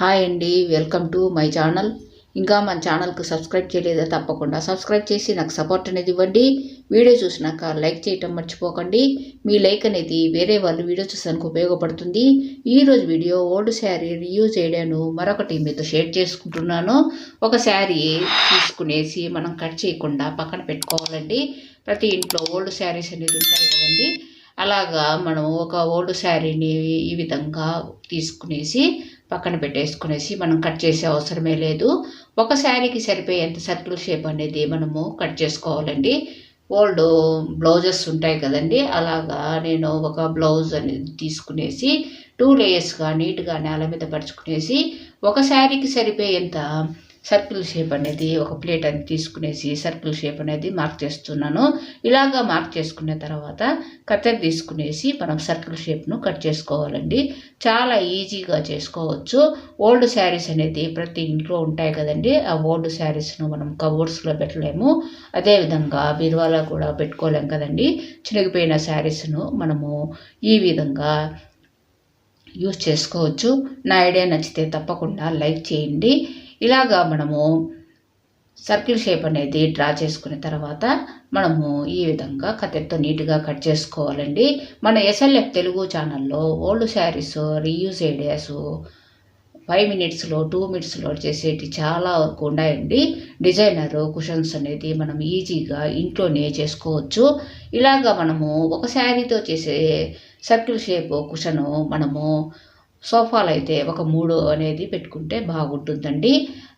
Hi అండి welcome to my channel. ఇంకా మన ఛానల్కి సబ్స్క్రైబ్ చేయలేదా తప్పకుండా సబ్స్క్రైబ్ చేసి నాకు సపోర్ట్ అనేది ఇవ్వండి. వీడియో చూసినాక లైక్ చేయటం మర్చిపోకండి. మీ లైక్ అనేది వేరే వాళ్ళు వీడియో చూసానికి ఉపయోగపడుతుంది. ఈరోజు వీడియో ఓల్డ్ శారీ రీయూజ్ చేయడాను. మరొకటి మీతో షేర్ చేసుకుంటున్నాను. ఒక శారీ తీసుకునేసి మనం కట్ చేయకుండా పక్కన పెట్టుకోవాలండి. ప్రతి ఇంట్లో ఓల్డ్ శారీస్ అనేది ఉంటాయి కదండి. అలాగా మనం ఒక ఓల్డ్ శారీని ఈ విధంగా తీసుకునేసి పక్కన పెట్టేసుకునేసి మనం కట్ చేసే అవసరమే లేదు. ఒక శారీకి సరిపోయేంత సర్కిల్ షేప్ అనేది మనము కట్ చేసుకోవాలండి. ఓల్డ్ బ్లౌజెస్ ఉంటాయి కదండి. అలాగా నేను ఒక బ్లౌజ్ అనేది తీసుకునేసి టూ లేయర్స్గా నీట్గా నేల మీద పరుచుకునేసి ఒక శారీకి సరిపోయేంత సర్కిల్ షేప్ అనేది ఒక ప్లేట్ అని తీసుకునేసి సర్కిల్ షేప్ అనేది మార్క్ చేస్తున్నాను. ఇలాగా మార్క్ చేసుకున్న తర్వాత కత్తెర తీసుకునేసి మనం సర్కిల్ షేప్ను కట్ చేసుకోవాలండి. చాలా ఈజీగా చేసుకోవచ్చు. ఓల్డ్ శారీస్ అనేది ప్రతి ఇంట్లో ఉంటాయి కదండి. ఆ ఓల్డ్ శారీస్ను మనం కబోర్డ్స్లో పెట్టలేము. అదేవిధంగా బీరువాలో కూడా పెట్టుకోలేం కదండి. చినిగిపోయిన శారీస్ను మనము ఈ విధంగా యూజ్ చేసుకోవచ్చు. నా ఐడియా నచ్చితే తప్పకుండా లైక్ చేయండి. ఇలాగా మనము సర్కిల్ షేప్ అనేది డ్రా చేసుకున్న తర్వాత మనము ఈ విధంగా కత్తెరతో నీట్గా కట్ చేసుకోవాలండి. మన ఎస్ఎల్ఎఫ్ తెలుగు ఛానల్లో old saris reuse ideas five మినిట్స్లో టూ మినిట్స్లో చేసేటి చాలా వరకు ఉన్నాయండి. డిజైనర్ కుషన్స్ అనేది మనం ఈజీగా ఇంట్లోనే చేసుకోవచ్చు. ఇలాగా మనము ఒక శారీతో చేసే సర్కిల్ షేప్ కుషను మనము సోఫాలు అయితే ఒక మూడు అనేది పెట్టుకుంటే బాగుంటుందండి.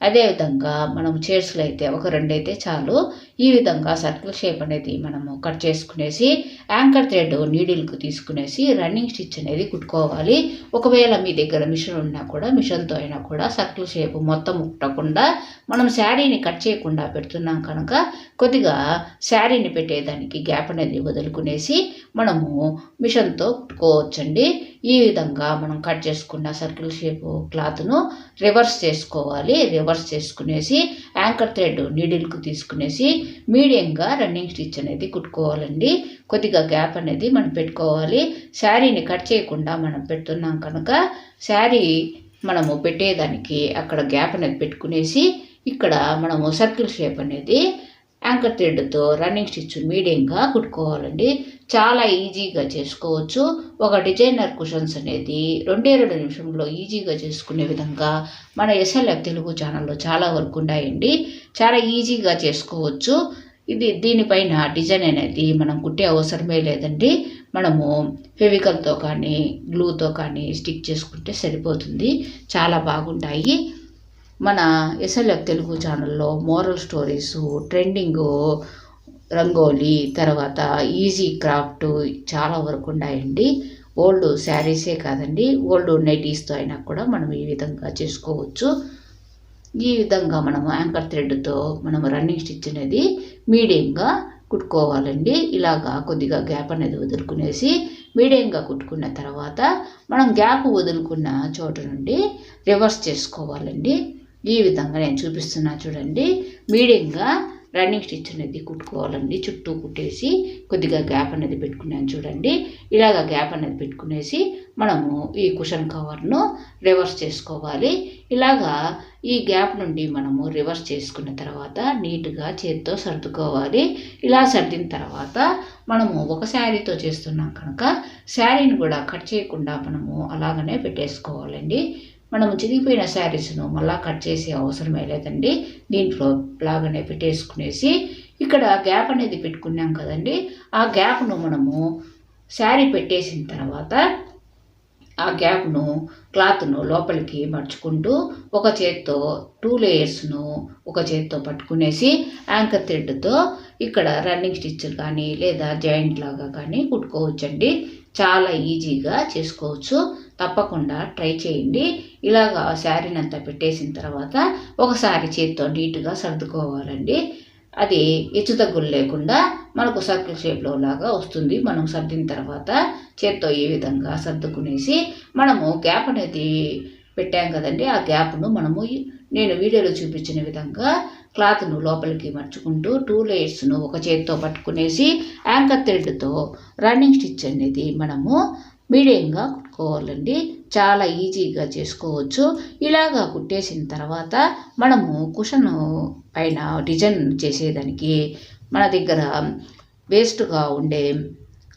అదేవిధంగా మనం చైర్స్లో అయితే ఒక రెండు అయితే చాలు. ఈ విధంగా సర్కిల్ షేప్ అనేది మనము కట్ చేసుకునేసి యాంకర్ థ్రెడ్ నీడిల్కి తీసుకునేసి రన్నింగ్ స్టిచ్ అనేది కుట్టుకోవాలి. ఒకవేళ మీ దగ్గర మిషన్ ఉన్నా కూడా మిషన్తో అయినా కూడా సర్కిల్ షేప్ మొత్తం కుట్టకుండా మనం శారీని కట్ చేయకుండా పెడుతున్నాం కనుక కొద్దిగా శారీని పెట్టేదానికి గ్యాప్ అనేది వదులుకునేసి మనము మిషన్తో కుట్టుకోవచ్చండి. ఈ విధంగా మనం కట్ చేసుకున్న సర్కిల్ షేప్ క్లాత్ను రివర్స్ చేసుకోవాలి. రివర్స్ చేసుకునేసి యాంకర్ థ్రెడ్ నీడిల్కు తీసుకునేసి మీడియంగా రన్నింగ్ స్టిచ్ అనేది కుట్టుకోవాలండి. కొద్దిగా గ్యాప్ అనేది మనం పెట్టుకోవాలి. శారీని కట్ చేయకుండా మనం పెడుతున్నాం కనుక శారీ మనము పెట్టేదానికి అక్కడ గ్యాప్ అనేది పెట్టుకునేసి ఇక్కడ మనము సర్కిల్ షేప్ అనేది యాంకర్ థ్రెడ్తో రన్నింగ్ స్టిచ్ మీడియంగా కుట్టుకోవాలండి. చాలా ఈజీగా చేసుకోవచ్చు. ఒక డిజైనర్ కుషన్స్ అనేది రెండే రెండు నిమిషంలో ఈజీగా చేసుకునే విధంగా మన ఎస్ఎల్ఎఫ్ తెలుగు ఛానల్లో చాలా వరకు ఉన్నాయండి. చాలా ఈజీగా చేసుకోవచ్చు. ఇది దీనిపైన డిజైన్ అనేది మనం కుట్టే అవసరమే లేదండి. మనము ఫెవికల్తో కానీ గ్లూతో కానీ స్టిక్ చేసుకుంటే సరిపోతుంది. చాలా బాగుంటాయి. మన ఎస్ఎల్ఎఫ్ తెలుగు ఛానల్లో మోరల్ స్టోరీస్ ట్రెండింగ్ రంగోలీ తర్వాత ఈజీ క్రాఫ్ట్ చాలా వరకు ఉన్నాయండి. ఓల్డ్ శారీసే కాదండి. ఓల్డ్ నైటీస్తో అయినా కూడా మనం ఈ విధంగా చేసుకోవచ్చు. ఈ విధంగా మనము యాంకర్ థ్రెడ్తో మనం రన్నింగ్ స్టిచ్ అనేది మీడియంగా కుట్టుకోవాలండి. ఇలాగా కొద్దిగా గ్యాప్ అనేది వదులుకునేసి మీడియంగా కుట్టుకున్న తర్వాత మనం గ్యాప్ వదులుకున్న చోటు నుండి రివర్స్ చేసుకోవాలండి. ఈ విధంగా నేను చూపిస్తున్నా చూడండి. మీడియంగా రన్నింగ్ స్టిచ్ అనేది కుట్టుకోవాలండి. చుట్టూ కుట్టేసి కొద్దిగా గ్యాప్ అనేది పెట్టుకున్నాను చూడండి. ఇలాగ గ్యాప్ అనేది పెట్టుకునేసి మనము ఈ కుషన్ కవర్ను రివర్స్ చేసుకోవాలి. ఇలాగా ఈ గ్యాప్ నుండి మనము రివర్స్ చేసుకున్న తర్వాత నీట్గా చేతితో సర్దుకోవాలి. ఇలా సర్దిన తర్వాత మనము ఒక శారీతో చేస్తున్నాం కనుక శారీని కూడా కట్ చేయకుండా మనము అలాగనే పెట్టేసుకోవాలండి. మనము చిరిగిపోయిన శారీస్ను మళ్ళా కట్ చేసే అవసరమే లేదండి. దీంట్లో లాగానే పెట్టేసుకునేసి ఇక్కడ గ్యాప్ అనేది పెట్టుకున్నాం కదండి. ఆ గ్యాప్ను మనము శారీ పెట్టేసిన తర్వాత ఆ గ్యాప్ను క్లాత్ను లోపలికి మర్చుకుంటూ ఒక చేత్తో టూ లేయర్స్ను ఒక చేత్తో పట్టుకునేసి యాంకర్ థ్రెడ్తో ఇక్కడ రన్నింగ్ స్టిచ్ కానీ లేదా జాయింట్ లాగా కానీ కుట్టుకోవచ్చండి. చాలా ఈజీగా చేసుకోవచ్చు. తప్పకుండా ట్రై చేయండి. ఇలాగా శారీని అంతా పెట్టేసిన తర్వాత ఒకసారి చేత్తో నీట్గా సర్దుకోవాలండి. అది హెచ్చు తగ్గులు లేకుండా మనకు సర్కిల్ షేప్లో లాగా వస్తుంది. మనం సర్దిన తర్వాత చేత్తో ఈ విధంగా సర్దుకునేసి మనము గ్యాప్ అనేది పెట్టాం కదండి. ఆ గ్యాప్ను మనము నేను వీడియోలో చూపించిన విధంగా క్లాత్ను లోపలికి మర్చుకుంటూ టూ లేయర్స్ను ఒక చేత్తో పట్టుకునేసి యాంకర్ థ్రెడ్తో రన్నింగ్ స్టిచ్ అనేది మనము మీడియంగా కోవాలండి చాలా ఈజీగా చేసుకోవచ్చు. ఇలాగా కుట్టేసిన తర్వాత మనము కుషన్ పైన డిజైన్ చేసేదానికి మన దగ్గర వేస్ట్గా ఉండే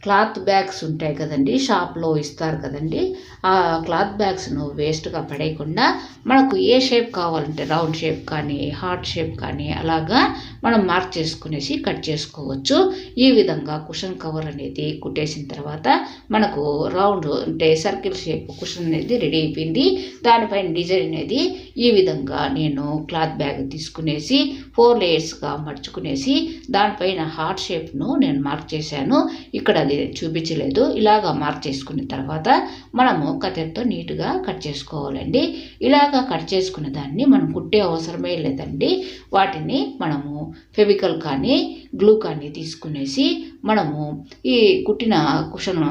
క్లాత్ బ్యాగ్స్ ఉంటాయి కదండి షాప్లో ఇస్తారు కదండి. ఆ క్లాత్ బ్యాగ్స్ను వేస్ట్గా పడేయకుండా మనకు ఏ షేప్ కావాలంటే రౌండ్ షేప్ కానీ హార్ట్ షేప్ కానీ అలాగా మనం మార్క్ చేసుకునేసి కట్ చేసుకోవచ్చు. ఈ విధంగా కుషన్ కవర్ అనేది కుట్టేసిన తర్వాత మనకు రౌండ్ అంటే సర్కిల్ షేప్ కుషన్ అనేది రెడీ అయిపోయింది. దానిపైన డిజైన్ అనేది ఈ విధంగా నేను క్లాత్ బ్యాగ్ తీసుకునేసి ఫోర్ లేయర్స్గా మడుచుకునేసి దానిపైన హార్ట్ షేప్ను నేను మార్క్ చేశాను. ఇక్కడ అది చూపించలేదు. ఇలాగా మార్క్ చేసుకున్న తర్వాత మనము కత్తెరతో నీట్గా కట్ చేసుకోవాలండి. ఇలాగా కట్ చేసుకున్న దాన్ని మనం కుట్టే అవసరమే లేదండి. వాటిని మనము ఫెవికల్ కానీ గ్లూ కానీ తీసుకునేసి మనము ఈ కుట్టిన కుషన్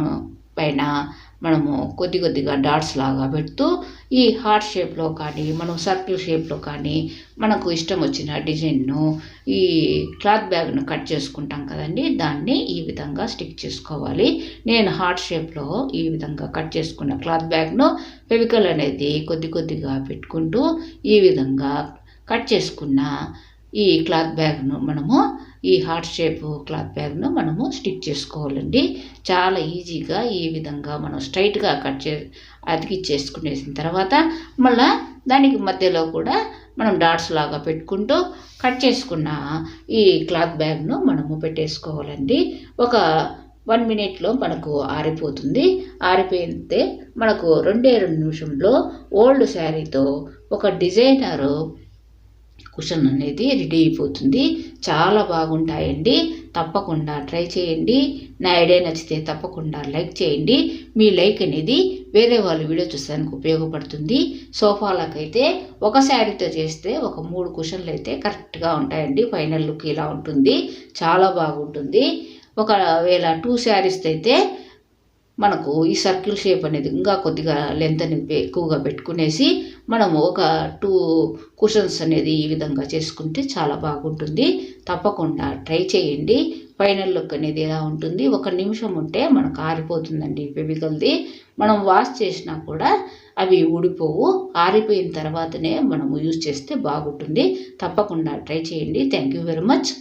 పైన మనము కొద్ది కొద్దిగా డాట్స్ లాగా పెడుతూ ఈ హార్ట్ షేప్లో కానీ మనం సర్కిల్ షేప్లో కానీ మనకు ఇష్టం వచ్చిన డిజైన్ను ఈ క్లాత్ బ్యాగ్ను కట్ చేసుకుంటాం కదండి. దాన్ని ఈ విధంగా స్టిక్ చేసుకోవాలి. నేను హార్ట్ షేప్లో ఈ విధంగా కట్ చేసుకున్న క్లాత్ బ్యాగ్ను ఫెవికల్ అనేది కొద్ది కొద్దిగా పెట్టుకుంటూ ఈ విధంగా కట్ చేసుకున్న ఈ క్లాత్ బ్యాగ్ను మనము ఈ హార్ట్ షేప్ క్లాత్ బ్యాగ్ను మనము స్టిక్ చేసుకోవాలండి. చాలా ఈజీగా ఈ విధంగా మనం స్ట్రైట్గా కట్ చే అతికిచ్చేసుకునేసిన తర్వాత మళ్ళా దానికి మధ్యలో కూడా మనం డాట్స్ లాగా పెట్టుకుంటూ కట్ చేసుకున్న ఈ క్లాత్ బ్యాగ్ను మనము పెట్టేసుకోవాలండి. ఒక వన్ మినిట్లో మనకు ఆరిపోతుంది. ఆరిపోయితే మనకు రెండే రెండు నిమిషంలో ఓల్డ్ శారీతో ఒక డిజైనరు కుషన్ అనేది రెడీ అయిపోతుంది. చాలా బాగుంటాయండి. తప్పకుండా ట్రై చేయండి. నా ఐడియా నచ్చితే తప్పకుండా లైక్ చేయండి. మీ లైక్ అనేది వేరే వాళ్ళు వీడియో చూసానికి ఉపయోగపడుతుంది. సోఫాలకైతే ఒక శారీతో చేస్తే ఒక మూడు కుషన్లు అయితే కరెక్ట్గా ఉంటాయండి. ఫైనల్ లుక్ ఇలా ఉంటుంది. చాలా బాగుంటుంది. ఒకవేళ టూ శారీస్ అయితే మనకు ఈ సర్కిల్ షేప్ అనేది ఇంకా కొద్దిగా లెంత్ అనేది ఎక్కువగా పెట్టుకునేసి మనము ఒక టూ కుషన్స్ అనేది ఈ విధంగా చేసుకుంటే చాలా బాగుంటుంది. తప్పకుండా ట్రై చేయండి. ఫైనల్ లుక్ అనేది ఎలా ఉంటుంది? ఒక నిమిషం ఉంటే మనకు ఆరిపోతుందండి ఫెవికల్ది మనం వాష్ చేసినా కూడా అవి ఊడిపోవు. ఆరిపోయిన తర్వాతనే మనము యూజ్ చేస్తే బాగుంటుంది. తప్పకుండా ట్రై చేయండి. Thank you very much.